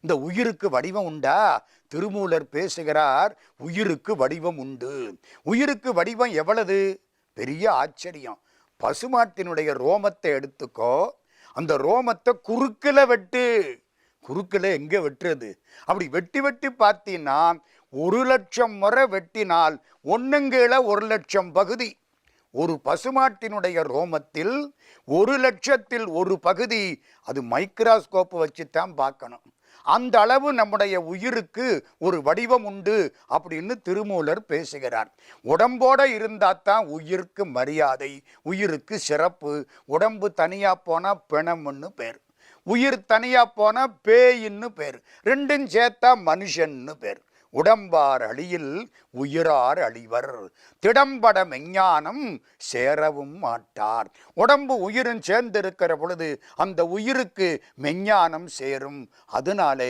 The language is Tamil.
இந்த உயிருக்கு வடிவம் உண்டா? திருமூலர் பேசுகிறார் உயிருக்கு வடிவம் உண்டு. உயிருக்கு வடிவம் எவ்வளவு? பெரிய ஆச்சரியம். பசுமாட்டினுடைய ரோமத்தை எடுத்துக்கோ. அந்த ரோமத்தை குறுக்கில் வெட்டு. குறுக்கில் எங்கே வெட்டுறது? அப்படி வெட்டி வெட்டி பார்த்தீங்கன்னா ஒரு லட்சம் முறை வெட்டினால் ஒன்றுங்கீழ ஒரு லட்சம் பகுதி. ஒரு பசுமாட்டினுடைய ரோமத்தில் ஒரு லட்சத்தில் ஒரு பகுதி. அது மைக்ராஸ்கோப் வச்சுத்தான் பார்க்கணும். அந்த அளவு நம்முடைய உயிருக்கு ஒரு வடிவம் உண்டு அப்படின்னு திருமூலர் பேசுகிறார். உடம்போட இருந்தால் தான் உயிருக்கு மரியாதை உயிருக்கு சிறப்பு உடம்பு தனியா போனா பிணம்னு பேர் உயிர் தனியா போனா பேயின்னு பேர் ரெண்டும் சேர்த்தா மனுஷன்னு பேர். உடம்பார் அழியில் உயிரார் அழிவர். திடம்பட மெஞ்ஞானம் சேரவும் மாட்டார். உடம்பு உயிரும் சேர்ந்திருக்கிற பொழுது அந்த உயிருக்கு மெஞ்ஞானம் சேரும். அதனாலே